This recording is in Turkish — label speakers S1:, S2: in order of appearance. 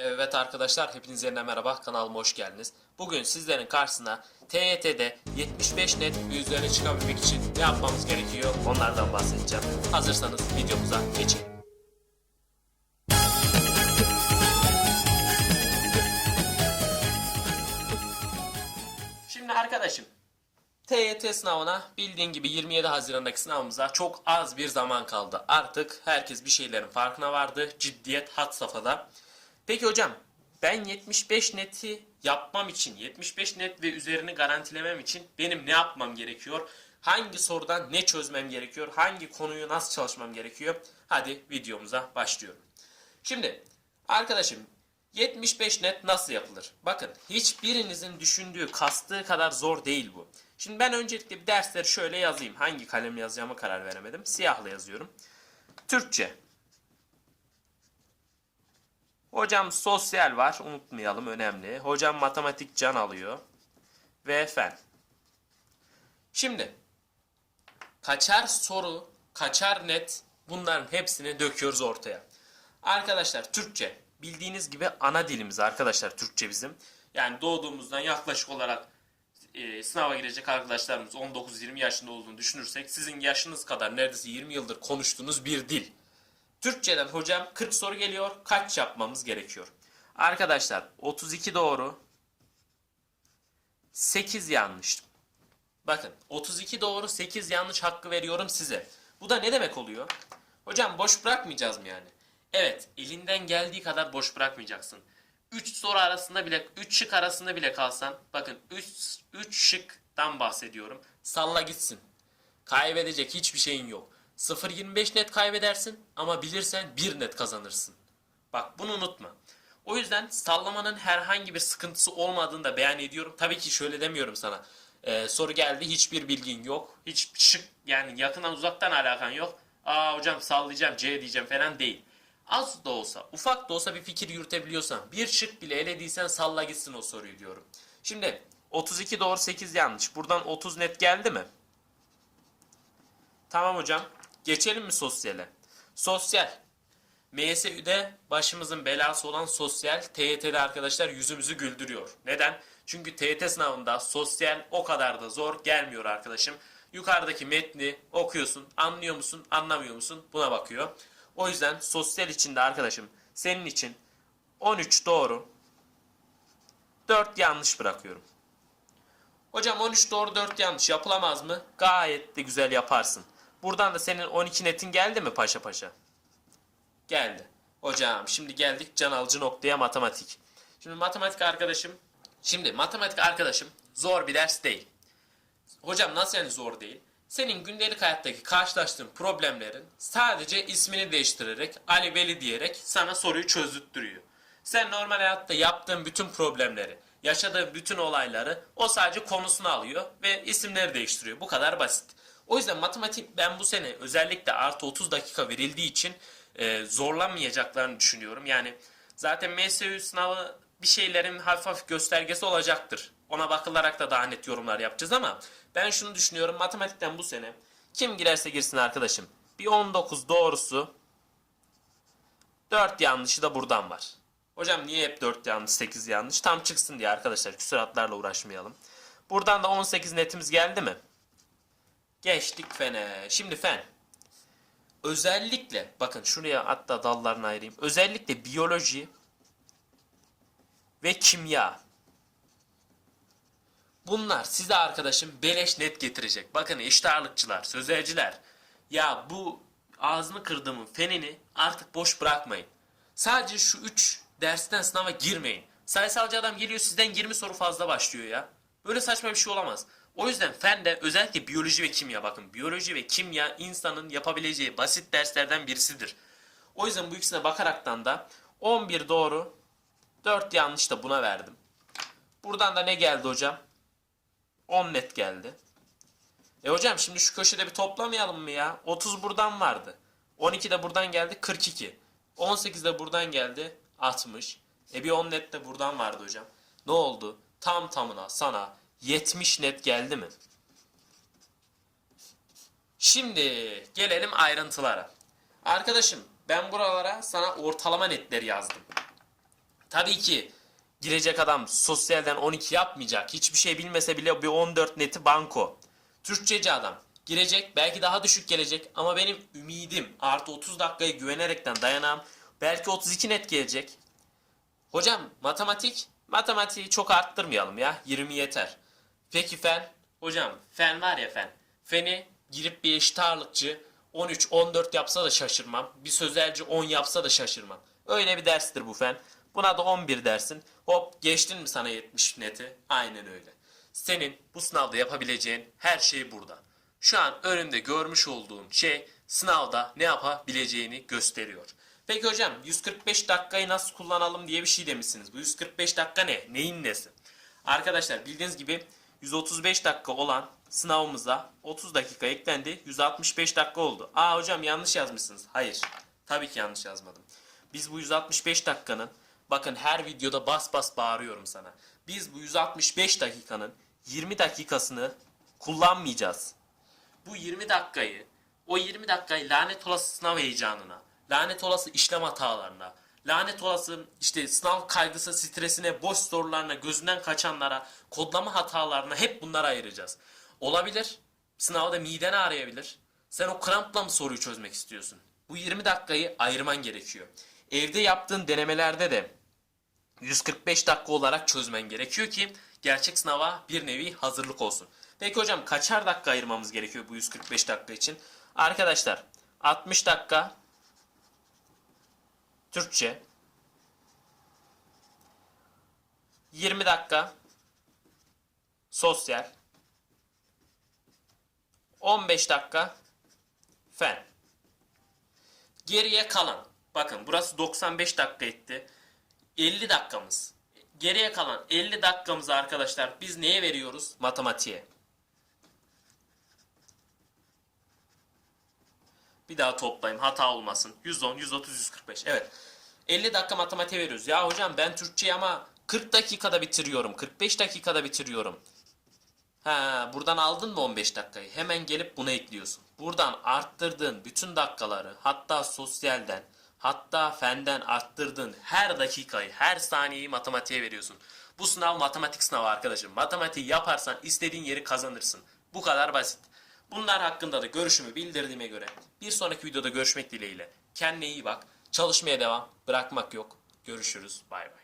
S1: Evet arkadaşlar hepinize yeniden merhaba kanalıma hoş geldiniz. Bugün sizlerin karşısına TYT'de 75 net üzerine çıkabilmek için ne yapmamız gerekiyor onlardan bahsedeceğim. Hazırsanız videomuza geçelim. Şimdi arkadaşım TYT sınavına bildiğin gibi 27 Haziran'daki sınavımıza çok az bir zaman kaldı. Artık herkes bir şeylerin farkına vardı. Ciddiyet had safhada. Peki hocam ben 75 neti yapmam için 75 net ve üzerini garantilemem için benim ne yapmam gerekiyor? Hangi sorudan ne çözmem gerekiyor? Hangi konuyu nasıl çalışmam gerekiyor? Hadi videomuza başlıyorum. Şimdi arkadaşım 75 net nasıl yapılır? Bakın hiçbirinizin düşündüğü, kastığı kadar zor değil bu. Şimdi ben öncelikle bir dersleri şöyle yazayım. Hangi kalemle yazacağıma karar veremedim. Siyahla yazıyorum. Türkçe. Hocam sosyal var. Unutmayalım önemli. Hocam matematik can alıyor. Ve fen. Şimdi kaçar soru, kaçar net bunların hepsini döküyoruz ortaya. Arkadaşlar Türkçe bildiğiniz gibi ana dilimiz arkadaşlar Türkçe bizim. Yani doğduğumuzdan yaklaşık olarak e, sınava girecek arkadaşlarımız 19-20 yaşında olduğunu düşünürsek sizin yaşınız kadar neredeyse 20 yıldır konuştuğunuz bir dil. Türkçeden hocam 40 soru geliyor. Kaç yapmamız gerekiyor? Arkadaşlar 32 doğru 8 yanlış. Bakın 32 doğru 8 yanlış hakkı veriyorum size. Bu da ne demek oluyor? Hocam boş bırakmayacağız mı yani? Evet elinden geldiği kadar boş bırakmayacaksın. 3 soru arasında bile 3 şık arasında bile kalsan bakın 3 3 şıktan bahsediyorum. Salla gitsin. Kaybedecek hiçbir şeyin yok. 0.25 net kaybedersin ama bilirsen 1 net kazanırsın. Bak bunu unutma. O yüzden sallamanın herhangi bir sıkıntısı olmadığını da beyan ediyorum. Tabii ki şöyle demiyorum sana. Ee, soru geldi hiçbir bilgin yok. Hiç şık yani yakından uzaktan alakan yok. Aa hocam sallayacağım C diyeceğim falan değil. Az da olsa ufak da olsa bir fikir yürütebiliyorsan bir şık bile elediysen salla gitsin o soruyu diyorum. Şimdi 32 doğru 8 yanlış. Buradan 30 net geldi mi? Tamam hocam. Geçelim mi sosyale? Sosyal. MSÜ'de başımızın belası olan sosyal TYT'de arkadaşlar yüzümüzü güldürüyor. Neden? Çünkü TYT sınavında sosyal o kadar da zor gelmiyor arkadaşım. Yukarıdaki metni okuyorsun, anlıyor musun, anlamıyor musun buna bakıyor. O yüzden sosyal içinde arkadaşım senin için 13 doğru 4 yanlış bırakıyorum. Hocam 13 doğru 4 yanlış yapılamaz mı? Gayet de güzel yaparsın. Buradan da senin 12 netin geldi mi paşa paşa? Geldi. Hocam şimdi geldik can alıcı noktaya matematik. Şimdi matematik arkadaşım, şimdi matematik arkadaşım zor bir ders değil. Hocam nasıl yani zor değil? Senin gündelik hayattaki karşılaştığın problemlerin sadece ismini değiştirerek Ali Veli diyerek sana soruyu çözdürtüyor. Sen normal hayatta yaptığın bütün problemleri, yaşadığın bütün olayları o sadece konusunu alıyor ve isimleri değiştiriyor. Bu kadar basit. O yüzden matematik ben bu sene özellikle artı 30 dakika verildiği için e, zorlanmayacaklarını düşünüyorum. Yani zaten MSÜ sınavı bir şeylerin hafif hafif göstergesi olacaktır. Ona bakılarak da daha net yorumlar yapacağız ama ben şunu düşünüyorum matematikten bu sene kim girerse girsin arkadaşım bir 19 doğrusu 4 yanlışı da buradan var. Hocam niye hep 4 yanlış 8 yanlış tam çıksın diye arkadaşlar küsuratlarla uğraşmayalım. Buradan da 18 netimiz geldi mi? Geçtik fene. Şimdi fen. Özellikle bakın şuraya hatta dallarını ayırayım. Özellikle biyoloji ve kimya. Bunlar size arkadaşım beleş net getirecek. Bakın eşit ağırlıkçılar, sözelciler. Ya bu ağzını kırdığımın fenini artık boş bırakmayın. Sadece şu 3 dersten sınava girmeyin. Sayısalcı adam geliyor sizden 20 soru fazla başlıyor ya. Böyle saçma bir şey olamaz. O yüzden fende özellikle biyoloji ve kimya bakın. Biyoloji ve kimya insanın yapabileceği basit derslerden birisidir. O yüzden bu ikisine bakaraktan da 11 doğru 4 yanlış da buna verdim. Buradan da ne geldi hocam? 10 net geldi. E hocam şimdi şu köşede bir toplamayalım mı ya? 30 buradan vardı. 12 de buradan geldi 42. 18 de buradan geldi 60. E bir 10 net de buradan vardı hocam. Ne oldu? Tam tamına sana 70 net geldi mi? Şimdi gelelim ayrıntılara. Arkadaşım ben buralara sana ortalama netleri yazdım. Tabii ki girecek adam sosyalden 12 yapmayacak. Hiçbir şey bilmese bile bir 14 neti banko. Türkçeci adam. Girecek belki daha düşük gelecek ama benim ümidim artı 30 dakikayı güvenerekten dayanam. Belki 32 net gelecek. Hocam matematik? Matematiği çok arttırmayalım ya. 20 yeter. Peki fen? Hocam fen var ya fen. Feni girip bir eşit ağırlıkçı 13-14 yapsa da şaşırmam. Bir sözelci 10 yapsa da şaşırmam. Öyle bir derstir bu fen. Buna da 11 dersin. Hop geçtin mi sana 70 neti? Aynen öyle. Senin bu sınavda yapabileceğin her şey burada. Şu an önümde görmüş olduğun şey sınavda ne yapabileceğini gösteriyor. Peki hocam 145 dakikayı nasıl kullanalım diye bir şey demişsiniz. Bu 145 dakika ne? Neyin nesi? Arkadaşlar bildiğiniz gibi 135 dakika olan sınavımıza 30 dakika eklendi. 165 dakika oldu. Aa hocam yanlış yazmışsınız. Hayır. Tabii ki yanlış yazmadım. Biz bu 165 dakikanın bakın her videoda bas bas bağırıyorum sana. Biz bu 165 dakikanın 20 dakikasını kullanmayacağız. Bu 20 dakikayı o 20 dakikayı lanet olası sınav heyecanına, lanet olası işlem hatalarına, lanet olası işte sınav kaygısı, stresine, boş sorularına, gözünden kaçanlara, kodlama hatalarına hep bunlara ayıracağız. Olabilir. Sınavda miden ağrıyabilir. Sen o krampla mı soruyu çözmek istiyorsun? Bu 20 dakikayı ayırman gerekiyor. Evde yaptığın denemelerde de 145 dakika olarak çözmen gerekiyor ki gerçek sınava bir nevi hazırlık olsun. Peki hocam kaçar dakika ayırmamız gerekiyor bu 145 dakika için? Arkadaşlar 60 dakika Türkçe 20 dakika sosyal 15 dakika fen Geriye kalan bakın burası 95 dakika etti. 50 dakikamız. Geriye kalan 50 dakikamızı arkadaşlar biz neye veriyoruz? Matematiğe. Bir daha toplayayım hata olmasın. 110, 130, 145. Evet. 50 dakika matematiğe veriyoruz. Ya hocam ben Türkçeyi ama 40 dakikada bitiriyorum. 45 dakikada bitiriyorum. Ha, buradan aldın mı 15 dakikayı? Hemen gelip bunu ekliyorsun. Buradan arttırdığın bütün dakikaları hatta sosyalden hatta fenden arttırdığın her dakikayı, her saniyeyi matematiğe veriyorsun. Bu sınav matematik sınavı arkadaşım. Matematiği yaparsan istediğin yeri kazanırsın. Bu kadar basit. Bunlar hakkında da görüşümü bildirdiğime göre bir sonraki videoda görüşmek dileğiyle. Kendine iyi bak. Çalışmaya devam. Bırakmak yok. Görüşürüz. Bay bay.